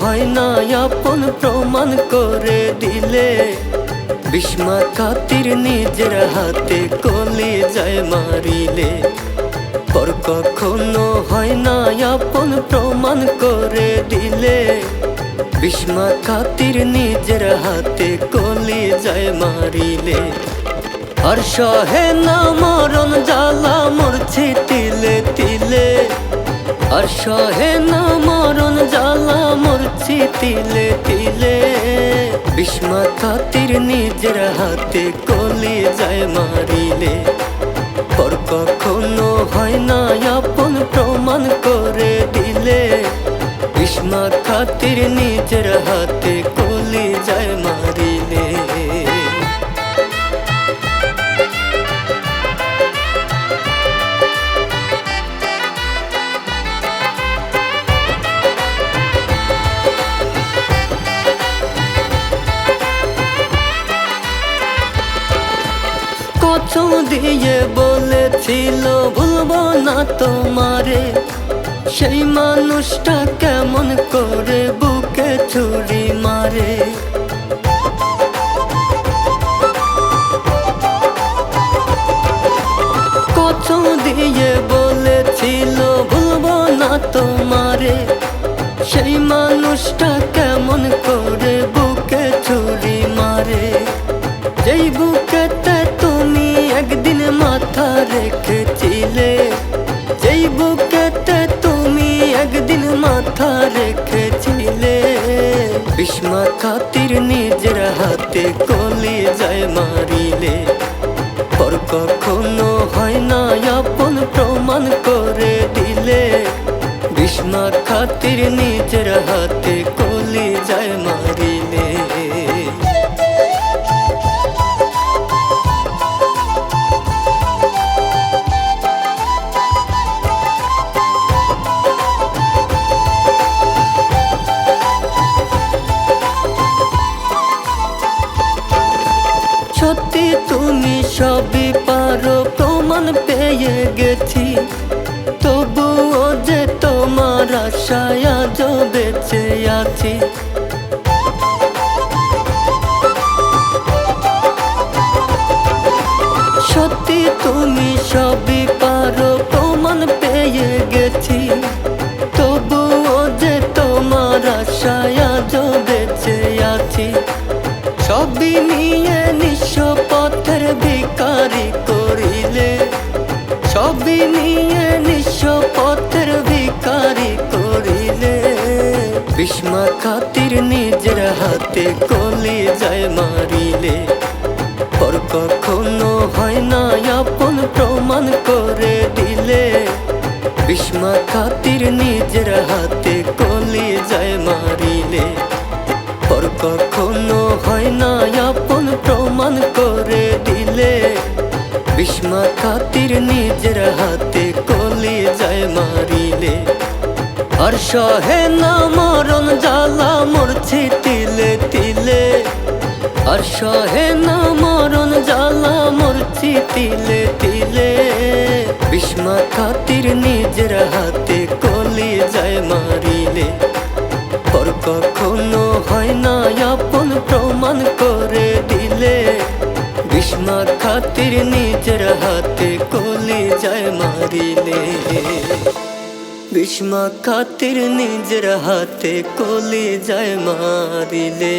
হয় না আপন প্রমাণ করে দিলে। বিস্মা খাতির নিজের হাতে কলি যায় মারিলে। পর কখনো হয় না আপন প্রমাণ করে দিলে। বিস্মা খাতির নিজের হাতে কলি যায় মারিলে। আর সহে না মরণ জ্বালা মরছি তিলে তিলে। আর সহে না তিলে তিলে বিস্মা খাতির নিজের হাতে কলি যায় মারিলে। পর কখনো হয় না আপন প্রমাণ করে দিলে বিস্মা খাতির নিজের হাতে কত দিয়ে বলেছিল ভুলবো না তোমারে। সেই মানুষটা কেমন করে বুকে ছুরি মারে? বিস্মা খাতির নিজের হাতে কলি যায় মারিলে। পর কখনো হয় না আপন প্রমাণ করে দিলে। বিস্মা খাতির নিজের হাতে কলি যায় মারিলে। সবই পারো, প্রমাণ পেয়ে গেছি। তবুও যে তোমার আশায় আজ বেঁচে আছি। সত্যি তুমি সবই পারো, প্রমাণ পেয়ে গেছি। তবুও যে তোমার আশায় আজ বেঁচে আছি। সবই নিয়ে ভিকারি করিলে, সবই নিয়ে নিঃস্ব খাতির নিজের হাতে কলি যায় মারিলে পর কখনো হয় না আপন প্রমাণ করে দিলে। বিস্মা খাতির নিজের হাতে কলি যায় মারিলে পর কখনো হয় না আপন প্রমাণ খাতির নিজের হাতে কলি যায় মারিলে। আর সহে না মরণ জ্বালা মরছি তিলে তিলে। আর সহে না মরণ জ্বালা মরছি তিলে তিলে। বিস্মা খাতির নিজের হাতে কলি যায় মারিলে। পর কখনো হয় না আপন প্রমাণ করে দিলে। বিস্মা খাতির নিজের হাতে কলি যায় মারিলে। বিষ্মা খাতির নিজের হাতে কলি যায় মারিলে।